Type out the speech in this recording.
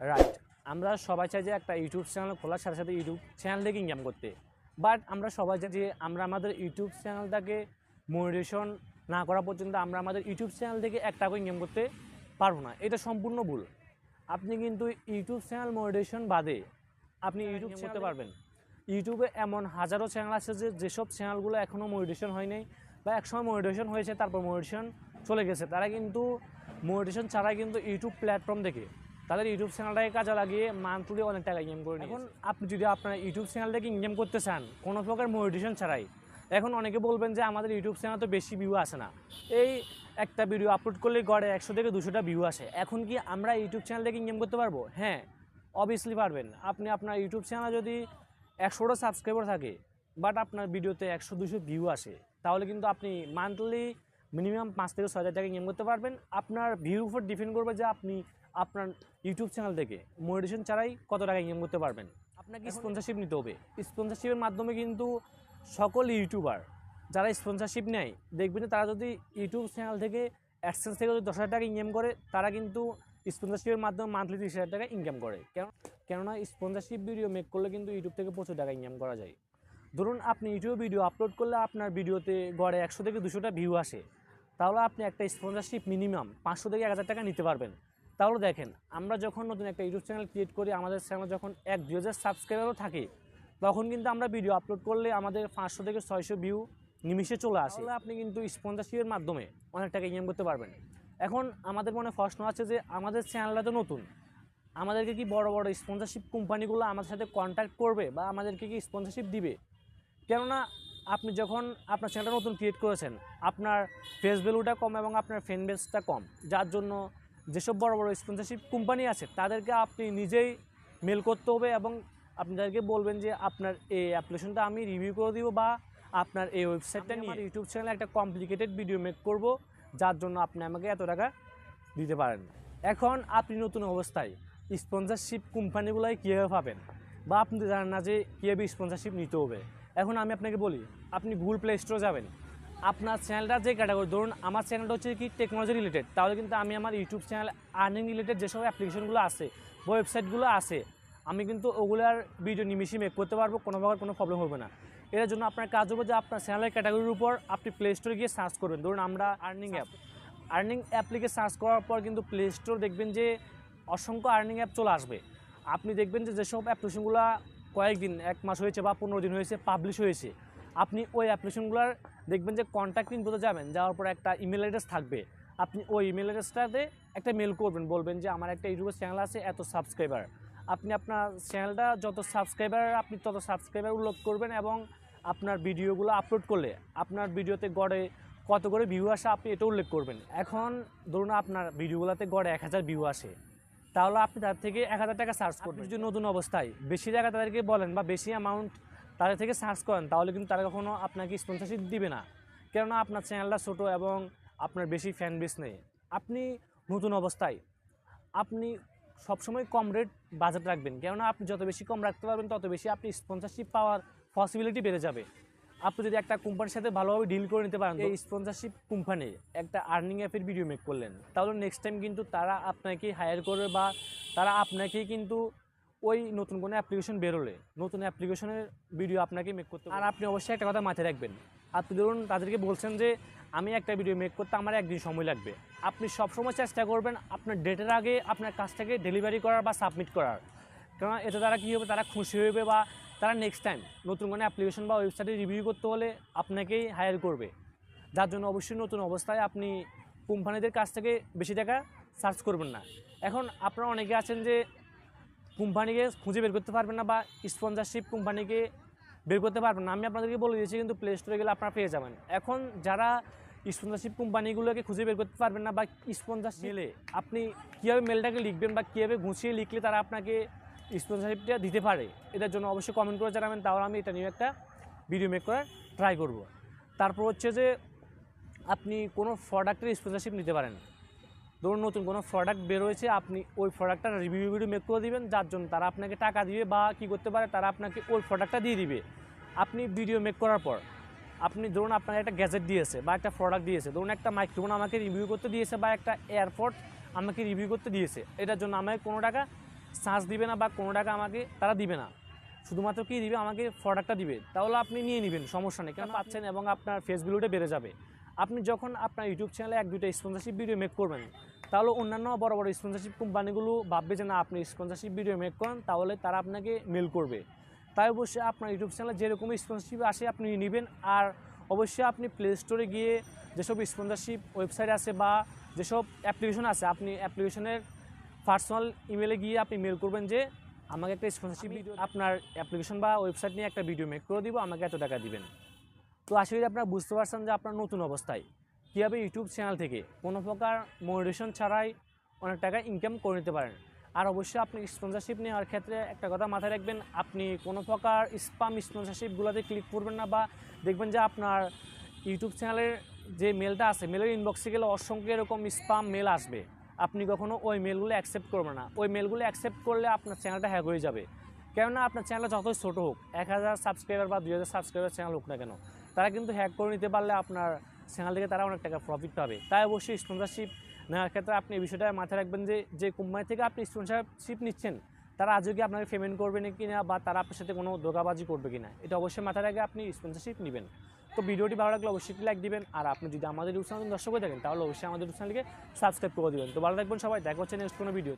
Right আমরা সবাই চাই যে একটা ইউটিউব চ্যানেল খোলার সাথে সাথে ইউটিউব চ্যানেল থেকে ইনকাম করতে। বাট আমরা সবাই চাই যে আমরা আমাদের ইউটিউব চ্যানেলটাকে মনিটেশন না করা পর্যন্ত আমরা আমাদের ইউটিউব চ্যানেল থেকে এক টাকা ইনকাম করতে পারব না। এটা সম্পূর্ণ ভুল। আপনি কিন্তু ইউটিউব চ্যানেল মনিটেশন বাদে আপনি ইউটিউব করতে পারবেন। ইউটিউবে এমন হাজারো চ্যানেল আছে যে যেসব চ্যানেলগুলো এখনও মনিটেশন হয় নাই বা একসময় মনিটেশন হয়েছে তারপর মনিটেশন চলে গেছে। তারা কিন্তু মনিটেশন ছাড়াই কিন্তু ইউটিউব প্ল্যাটফর্ম থেকে তাদের ইউটিউব চ্যানেলটাকে কাজে লাগিয়ে মান্থলি অনেক টাকা ইনকাম করে এখন আপনি যদি আপনার ইউটিউব চ্যানেল থেকে ইনকাম করতে চান কোনো প্রকার মনিটেশন ছাড়াই এখন অনেকে বলবেন যে আমাদের ইউটিউব চ্যানেল তো বেশি ভিউ আসে না। এই একটা ভিডিও আপলোড করলে গড়ে একশো থেকে দুশোটা ভিউ আসে। এখন কি আমরা ইউটিউব চ্যানেল থেকে ইনকাম করতে পারব? হ্যাঁ অবভিয়াসলি পারবেন। আপনি আপনার ইউটিউব চ্যানেল যদি একশোটা সাবস্ক্রাইবার থাকে বাট আপনার ভিডিওতে একশো দুশো ভিউ আসে তাহলে কিন্তু আপনি মান্থলি মিনিমাম পাঁচ থেকে ছয় হাজার টাকা ইনকাম করতে পারবেন। আপনার ভিউর উপর ডিপেন্ড করবে যে আপনি আপনার ইউটিউব চ্যানেল থেকে মোটিভেশন ছাড়াই কত টাকা ইনকাম করতে পারবেন? আপনাকে স্পন্সারশিপ নিতে হবে। স্পন্সারশিপের মাধ্যমে কিন্তু সকল ইউটিউবার যারা স্পন্সারশিপ নেয় দেখবেন যে তারা যদি ইউটিউব চ্যানেল থেকে অ্যাডসেন্স থেকে যদি দশ হাজার টাকা ইনকাম করে তারা কিন্তু স্পন্সারশিপের মাধ্যমে মান্থলি তিরিশ হাজার টাকা ইনকাম করে। কেন কেননা স্পন্সারশিপ ভিডিও মেক করলে কিন্তু ইউটিউব থেকে প্রচুর টাকা ইনকাম করা যায়। ধরুন আপনি ইউটিউবে ভিডিও আপলোড করলে আপনার ভিডিওতে গড়ে একশো থেকে দুশোটা ভিউ আসে। তাহলে আপনি একটা স্পন্সারশিপ মিনিমাম পাঁচশো থেকে এক হাজার টাকা নিতে পারবেন। তাহলে দেখেন, আমরা যখন নতুন একটা ইউটিউব চ্যানেল ক্রিয়েট করি, আমাদের চ্যানেল যখন এক দুই হাজার সাবস্ক্রাইবারও থাকে, তখন কিন্তু আমরা ভিডিও আপলোড করলে আমাদের পাঁচশো থেকে ছয়শো ভিউ নিমিশে চলে আসে। তাহলে আপনি কিন্তু স্পন্সরশিপের মাধ্যমে অনেক টাকা ইনকাম করতে পারবেন। এখন আমাদের মনে প্রশ্ন আছে যে, আমাদের চ্যানেলটা তো নতুন, আমাদেরকে কি বড় বড় স্পন্সরশিপ কোম্পানিগুলো আমাদের সাথে কন্ট্যাক্ট করবে বা আমাদেরকে কি স্পন্সরশিপ দিবে? কেননা আপনি যখন আপনার চ্যানেলটা নতুন ক্রিয়েট করেছেন, আপনার ফেস ভ্যালুটা কম এবং আপনার ফ্যান বেসটা কম, যার জন্য যেসব বড় বড় স্পন্সরশিপ কোম্পানি আছে তাদেরকে আপনি নিজেই মেল করতে হবে এবং আপনাদেরকে বলবেন যে আপনার এই অ্যাপ্লিকেশনটা আমি রিভিউ করে দিব বা আপনার এই ওয়েবসাইটটা নিয়ে ইউটিউব চ্যানেলে একটা কমপ্লিকেটেড ভিডিও মেক করব যার জন্য আপনি আমাকে এত টাকা দিতে পারেন এখন আপনি নতুন অবস্থায় স্পন্সরশিপ কোম্পানিগুলোই কীভাবে পাবেন বা আপনি জানেন না যে কীভাবে স্পন্সরশিপ নিতে হবে? এখন আমি আপনাকে বলি আপনি গুগল প্লে স্টোরে যাবেন। আপনার চ্যানেলটা যে ক্যাটাগরি ধরুন আমার চ্যানেলটা হচ্ছে কি টেকনোলজি রিলেটেড তাহলে কিন্তু আমি আমার ইউটিউব চ্যানেল আর্নিং রিলেটেড যেসব অ্যাপ্লিকেশনগুলো আছে ওয়েবসাইটগুলো আছে, আমি কিন্তু ওগুলার ভিডিও নিমিশে মেক করতে পারব, কোনো প্রকার কোনো প্রবলেম হবে না। এর জন্য আপনার কাজ হবে যে আপনার চ্যানেলের ক্যাটাগরির উপর আপনি প্লে স্টোরে গিয়ে সার্চ করবেন। ধরুন আমরা earning app earning application search করার পর কিন্তু প্লে স্টোর দেখবেন যে অসংখ্য আর্নিং অ্যাপ চলে আসবে। আপনি দেখবেন যে যেসব অ্যাপ্লিকেশনগুলো কয়েকদিন, এক মাস হয়েছে বা পনেরো দিন হয়েছে পাবলিশ হয়েছে আপনি ওই অ্যাপ্লিকেশনগুলোর দেখবেন যে কন্ট্যাক্ট ইনপুটে যাবেন যাওয়ার পর একটা ইমেল অ্যাড্রেস থাকবে। আপনি ওই ইমেল অ্যাড্রেসটাতে একটা মেল করবেন বলবেন যে আমার একটা ইউটিউবের চ্যানেল আছে এত সাবস্ক্রাইবার আপনি আপনার চ্যানেলটা যত সাবস্ক্রাইবার আপনি তত সাবস্ক্রাইবার উল্লেখ করবেন এবং আপনার ভিডিওগুলো আপলোড করলে আপনার ভিডিওতে গড়ে কত করে ভিউ আসে আপনি এটা উল্লেখ করবেন। এখন ধরুন আপনার ভিডিওগুলোতে গড়ে এক হাজার ভিউ আসে। তাহলে আপনি তার থেকে এক হাজার টাকা সার্চ করবেন। যদি নতুন অবস্থায় বেশি টাকা তাদেরকে বলেন বা বেশি অ্যামাউন্ট তাদের থেকে সার্চ করেন তাহলে কিন্তু তারা কখনো আপনাকে স্পন্সরশিপ দিবে না। কেননা আপনার চ্যানেলটা ছোটো এবং আপনার বেশি ফ্যান বেস নেই। আপনি নতুন অবস্থায় আপনি সবসময় কম রেট বাজেট রাখবেন। কেননা আপনি যত বেশি কম রাখতে পারবেন তত বেশি আপনি স্পন্সরশিপ পাওয়ার পসিবিলিটি বেড়ে যাবে। আপনি যদি একটা কোম্পানির সাথে ভালোভাবে ডিল করে নিতে পারেন এই স্পন্সরশিপ কোম্পানি একটা আর্নিং অ্যাপের ভিডিও মেক করলেন। তাহলে নেক্সট টাইম কিন্তু তারা আপনাকে হায়ার করবে বা তারা আপনাকেই কিন্তু ওই নতুন কোনো অ্যাপ্লিকেশন বেরোলে, নতুন অ্যাপ্লিকেশনের ভিডিও আপনাকে মেক করতে আর আপনি অবশ্যই একটা কথা মাথায় রাখবেন। আপনি ধরুন তাদেরকে বলছেন যে, আমি একটা ভিডিও মেক করতে আমার একদিন সময় লাগবে। আপনি সবসময় চেষ্টা করবেন আপনার ডেটের আগে আপনার কাজটাকে ডেলিভারি করার বা সাবমিট করার। কেননা এতে তারা কী হবে, তারা খুশি হবে বা তারা নেক্সট টাইম নতুন কোনো অ্যাপ্লিকেশন বা ওয়েবসাইটে রিভিউ করতে হলে আপনাকেই হায়ার করবে। যার জন্য অবশ্যই নতুন অবস্থায় আপনি কোম্পানিদের কাছ থেকে বেশি টাকা সার্চ করবেন না। এখন আপনারা অনেকে আছেন যে কোম্পানিকে খুঁজে বের করতে পারবেন না বা স্পন্সরশিপ কোম্পানিকে বের করতে পারবেন না। আমি আপনাদেরকে বলে দিয়েছি কিন্তু প্লে স্টোরে গেলে আপনারা পেয়ে যাবেন। এখন যারা স্পন্সরশিপ কোম্পানিগুলোকে খুঁজে বের করতে পারবেন না বা স্পন্সরশিপ মেলে। আপনি কীভাবে মেলটাকে লিখবেন বা কীভাবে গুছিয়ে লিখলে তারা আপনাকে স্পন্সারশিপটা দিতে পারে এটার জন্য অবশ্যই কমেন্ট করে জানাবেন তাহলে আমি এটা নিয়ে একটা ভিডিও মেক করার ট্রাই করব। তারপর হচ্ছে যে আপনি কোনো প্রোডাক্টের স্পন্সারশিপ নিতে পারেন। ধরুন নতুন কোনো প্রোডাক্ট বেরোয়েছে আপনি ওই প্রোডাক্টটার রিভিউ ভিডিও মেক করে দিবেন, যার জন্য তারা আপনাকে টাকা দিবে বা কী করতে পারে, তারা আপনাকে ওই প্রোডাক্টটা দিয়ে দিবে। আপনি ভিডিও মেক করার পর, আপনি ধরুন আপনাকে একটা গ্যাজেট দিয়েছে বা একটা প্রোডাক্ট দিয়েছে, ধরুন একটা মাইক্রোফোন আমাকে রিভিউ করতে দিয়েছে বা একটা এয়ারপোর্ট আমাকে রিভিউ করতে দিয়েছে, এটার জন্য আমাকে কোনো টাকা চার্জ দিবে না বা কোনো টাকা আমাকে তারা দিবে না। শুধুমাত্র কি দিবে? আমাকে প্রোডাক্টটা দিবে। তাহলে আপনি নিয়ে নেবেন, সমস্যা নেই। কেন পাচ্ছেন এবং আপনার ফেসবুকটা বেড়ে যাবে। আপনি যখন আপনার ইউটিউব চ্যানেলে এক দুটো স্পন্সরশিপ ভিডিও মেক করবেন তাহলে অন্যান্য বড় বড় স্পন্সরশিপ কোম্পানিগুলো ভাববে যে না আপনি স্পন্সরশিপ ভিডিও মেক করেন তাহলে তারা আপনাকে মেল করবে। তাই অবশ্যই আপনার ইউটিউব চ্যানেলে যেরকম স্পন্সরশিপ আসে আপনি নেবেন আর অবশ্যই আপনি প্লে স্টোরে গিয়ে যেসব স্পন্সরশিপ ওয়েবসাইট আছে বা যেসব অ্যাপ্লিকেশন আছে আপনি অ্যাপ্লিকেশনের পার্সোনাল ইমেলে গিয়ে আপনি মেল করবেন যে আমাকে একটা স্পন্সরশিপ ভিডিও আপনার অ্যাপ্লিকেশন বা ওয়েবসাইট নিয়ে একটা ভিডিও মেক করে দিব আমাকে এত টাকা দিবেন। তো আশা করি আপনারা বুঝতে পারছেন যে আপনার নতুন অবস্থায়। কীভাবে ইউটিউব চ্যানেল থেকে কোনো প্রকার মোটিভেশন ছাড়াই অনেক টাকা ইনকাম করে নিতে পারেন? আর অবশ্যই আপনি স্পন্সরশিপ নেওয়ার ক্ষেত্রে একটা কথা মাথায় রাখবেন, আপনি কোনো প্রকার স্পাম স্পন্সরশিপগুলোতে ক্লিক করবেন না বা দেখবেন যে আপনার ইউটিউব চ্যানেলের যে মেলটা আছে মেলের ইনবক্সে গেলে অসংখ্য এরকম স্পাম মেল আসবে। আপনি কখনো ওই মেলগুলো অ্যাকসেপ্ট করবেন না। ওই মেলগুলো অ্যাকসেপ্ট করলে আপনার চ্যানেলটা হ্যাক হয়ে যাবে। কেননা আপনার চ্যানেলটা যতই ছোটো হোক, এক হাজার সাবস্ক্রাইবার বা দুই হাজার সাবস্ক্রাইবার চ্যানেল হোক না কেন, তারা কিন্তু হ্যাক করে নিতে পারলে আপনার চ্যানেল থেকে তারা অনেক টাকা প্রফিট পাবে। তাই অবশ্যই স্পন্সরশিপ নেওয়ার ক্ষেত্রে আপনি এই বিষয়টা মাথায় রাখবেন যে যে কোম্পানি থেকে আপনি স্পন্সরশিপ নিচ্ছেন, তারা আজও কি আপনাকে পেমেন্ট করবে না কিনা বা তারা আপনার সাথে কোনো ধোকাবাজি করবে কিনা, এটা অবশ্যই মাথায় রাখে আপনি স্পন্সরশিপ নেবেন। তো ভিডিওটি ভালো লাগলে অবশ্যই লাইক দিবেন, আর আপনি যদি আমাদের ইউটিউব চ্যানেল দর্শক হয়ে থাকেন, তাহলে অবশ্যই আমাদের ইউটিউব চ্যানেলকে সাবস্ক্রাইব করে দিবেন। তো ভালো থাকবেন সবাই, দেখা হচ্ছে নেক্সট কোনো ভিডিও